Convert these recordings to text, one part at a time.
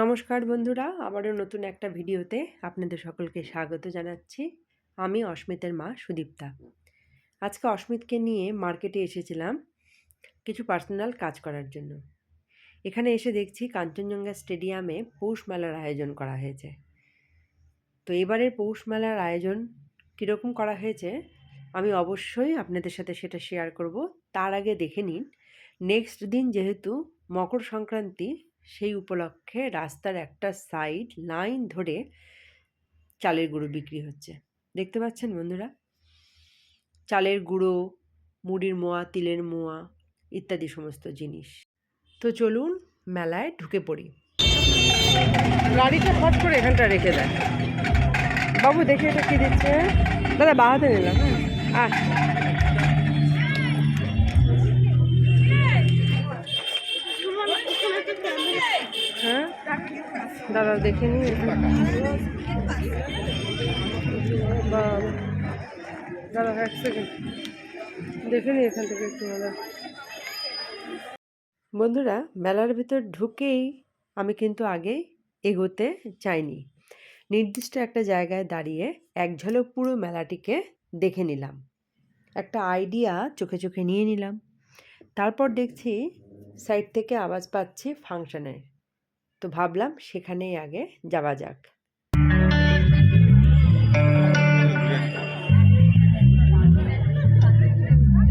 নমস্কার বন্ধুরা, আবারও নতুন একটা ভিডিওতে আপনাদের সকলকে স্বাগত জানাচ্ছি। আমি অস্মিতের মা সুদীপ্তা। আজকে অস্মিতকে নিয়ে মার্কেটে এসেছিলাম কিছু পার্সোনাল কাজ করার জন্য। এখানে এসে দেখছি কাঞ্চনজঙ্ঘা স্টেডিয়ামে পৌষ মেলার আয়োজন করা হয়েছে। তো এবারের পৌষ মেলার আয়োজন কীরকম করা হয়েছে, আমি অবশ্যই আপনাদের সাথে সেটা শেয়ার করব। তার আগে দেখে নিন নেক্সট দিন যেহেতু মকর সংক্রান্তি সেই উপলক্ষে রাস্তার একটা সাইড লাইন ধরে চালের গুঁড়ো বিক্রি হচ্ছে। দেখতে পাচ্ছেন বন্ধুরা? চালের গুঁড়ো, মুড়ির মোয়া, তিলের মোয়া ইত্যাদি সমস্ত জিনিস। তো চলুন মেলায় ঢুকে পড়ি। গাড়িটা ফট করে এখানটা রেখে দেয় বাবু, দেখে এটা কি দিচ্ছে? দাদা বাহাতে নিলাম। হ্যাঁ আচ্ছা হ্যাঁ? দাদা, দেখে নি দাদা, এক সেকেন্ড দেখে নি এখান থেকে একটু দাদা। বন্ধুরা, মেলার ভিতর ঢুকেই আমি কিন্তু আগে এগোতে চাইনি। নির্দিষ্ট একটা জায়গায় দাঁড়িয়ে এক ঝলক পুরো মেলাটিকে দেখে নিলাম। একটা আইডিয়া চোখে চোখে নিয়ে নিলাম। তারপর দেখছি সাইড থেকে আওয়াজ পাচ্ছি ফাংশনের তো ভাবলাম সেখানেই আগে যাওয়া যাক।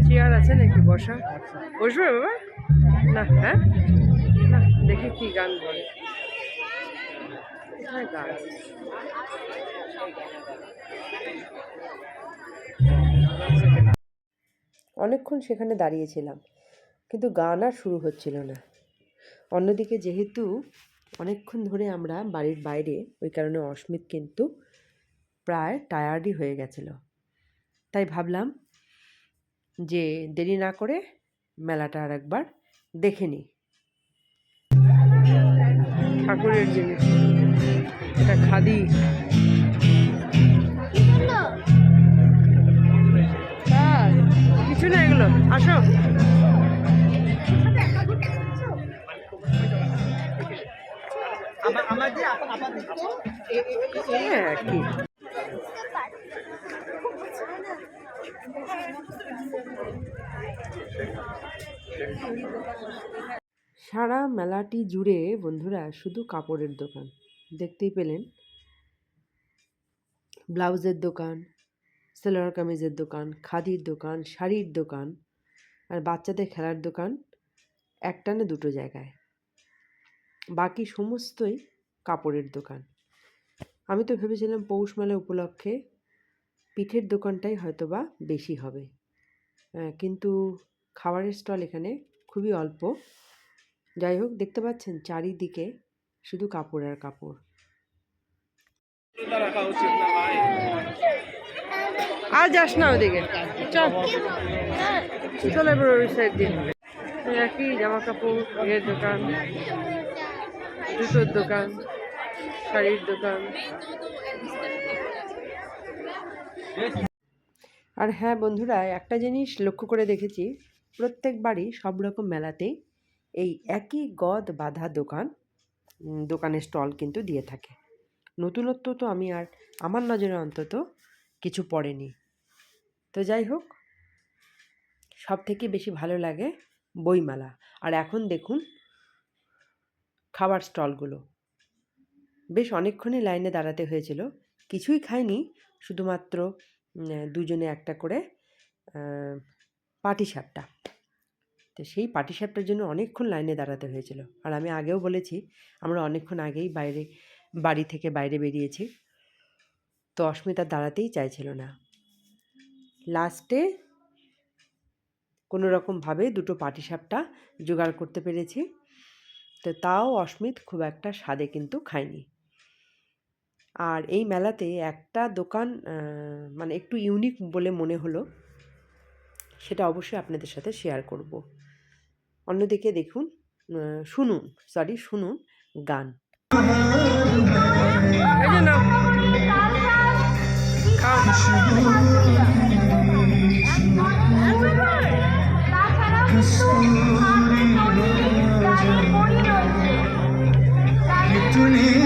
চেয়ার আছে নাকি? বসা। বসবে বাবা? না হ্যাঁ? না দেখি কি গান বলে। গান অনেকক্ষণ সেখানে দাঁড়িয়েছিলাম কিন্তু গান আর শুরু হচ্ছিল না। অন্যদিকে যেহেতু অনেকক্ষণ ধরে আমরা বাড়ির বাইরে, ওই কারণে অস্মিত কিন্তু প্রায় টায়ার্ডই হয়ে গেছিল। তাই ভাবলাম যে দেরি না করে মেলাটা আর একবার দেখে নিই। ঠাকুরের জিনিস এটা খাদি। সারা মেলাটি জুড়ে বন্ধুরা শুধু কাপড়ের দোকান। দেখতেই পেলেন। ব্লাউজের দোকান, সেলোয়ার কামিজের দোকান, খাদির দোকান, শাড়ির দোকান আর বাচ্চাদের খেলার দোকান একটানে দুটো জায়গায়। বাকি সমস্তই কাপড়ের দোকান। আমি তো ভেবেছিলাম পৌষ মেলা উপলক্ষে পিঠের দোকানটাই হয়তো বা বেশি হবে। কিন্তু খাবারের স্টল এখানে খুবই অল্প। যাই হোক, দেখতে পাচ্ছেন চারিদিকে শুধু কাপড় আর কাপড়। আর যাস না ওদিকে। চল। এবার ওই একই জামা কাপড় দোকান, জুতোর দোকান। শাড়ির দোকান। আর হ্যাঁ বন্ধুরা, একটা জিনিস লক্ষ্য করে দেখেছি প্রত্যেক বাড়ি সব রকম মেলাতেই এই একই গদ বাঁধা দোকান দোকানের স্টল কিন্তু দিয়ে থাকে। নতুনত্ব তো আমি আর আমার নজরে অন্তত কিছু পড়েনি। তো যাই হোক সব থেকে বেশি ভালো লাগে বইমেলা। আর এখন দেখুন, খাবার স্টলগুলো। বেশ অনেকক্ষণই লাইনে দাঁড়াতে হয়েছিল। কিছুই খাইনি, শুধুমাত্র দুজনে একটা করে পাটি সাপটা তো সেই পাটি সাপটার জন্য অনেকক্ষণ লাইনে দাঁড়াতে হয়েছিল। আর আমি আগেও বলেছি, আমরা অনেকক্ষণ আগেই বাইরে, বাড়ি থেকে বাইরে বেরিয়েছি। তো অস্মিতা দাঁড়াতেই চাইছিল না। লাস্টে কোনো রকমভাবে দুটো পাটিসাপটা জোগাড় করতে পেরেছি। তো তাও অস্মিত খুব একটা স্বাদে কিন্তু খায়নি। আর এই মেলাতে একটা দোকান মানে একটু ইউনিক বলে মনে হলো, সেটা অবশ্যই আপনাদের সাথে শেয়ার করব। অন্যদিকে দেখুন শুনুন সরি শুনুন গান। এই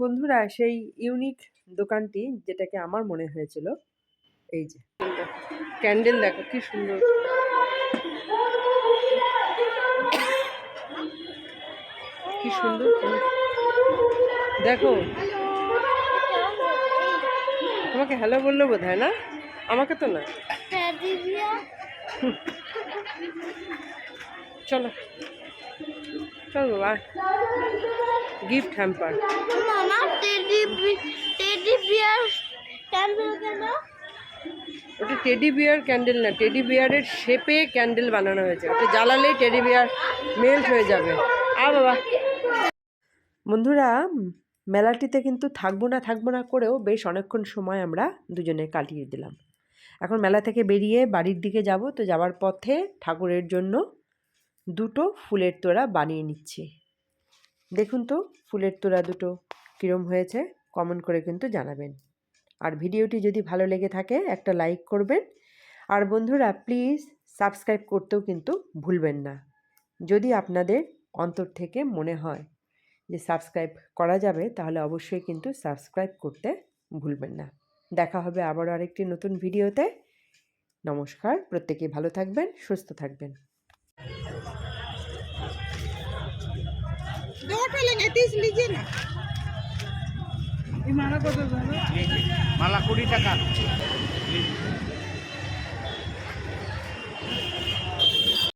বন্ধুরা সেই ইউনিক দোকানটি যেটাকে আমার মনে হয়েছিল এই যে। ক্যান্ডেল দেখো কি সুন্দর। কি সুন্দর দেখো। তোমাকে হ্যালো বলল বোধ হয় না? আমাকে তো না। চলো। চল বাবা গিফট হ্যাম্পার ওটা টেডি বিয়ার ক্যান্ডেল না টেডি বিয়ারের শেপে ক্যান্ডেল বানানো হয়েছে। ওটা জ্বালালেই টেডি বিয়ার মেল্ট হয়ে যাবে। আ বাবা। বন্ধুরা মেলাটিতে কিন্তু থাকব না থাকব না করেও বেশ অনেকক্ষণ সময় আমরা দুজনে কাটিয়ে দিলাম। এখন মেলা থেকে বেরিয়ে বাড়ির দিকে যাব তো যাওয়ার পথে ঠাকুরের জন্য দুটো ফুলের তোড়া বানিয়ে নিচ্ছি। দেখুন তো, ফুলের তোড়া দুটো কীরম হয়েছে কমেন্ট করে কিন্তু জানাবেন। আর ভিডিওটি যদি ভালো লেগে থাকে, একটা লাইক করবেন। আর বন্ধুরা প্লিজ সাবস্ক্রাইব করতেও কিন্তু ভুলবেন না। যদি আপনাদের অন্তর থেকে মনে হয় যে সাবস্ক্রাইব করা যাবে, তাহলে অবশ্যই কিন্তু সাবস্ক্রাইব করতে ভুলবেন না। দেখা হবে আবারও আরেকটি নতুন ভিডিওতে। নমস্কার প্রত্যেকে ভালো থাকবেন, সুস্থ থাকবেন। दो ऑटो लेंगे तीस लीजिए ना माला कुड़ी टका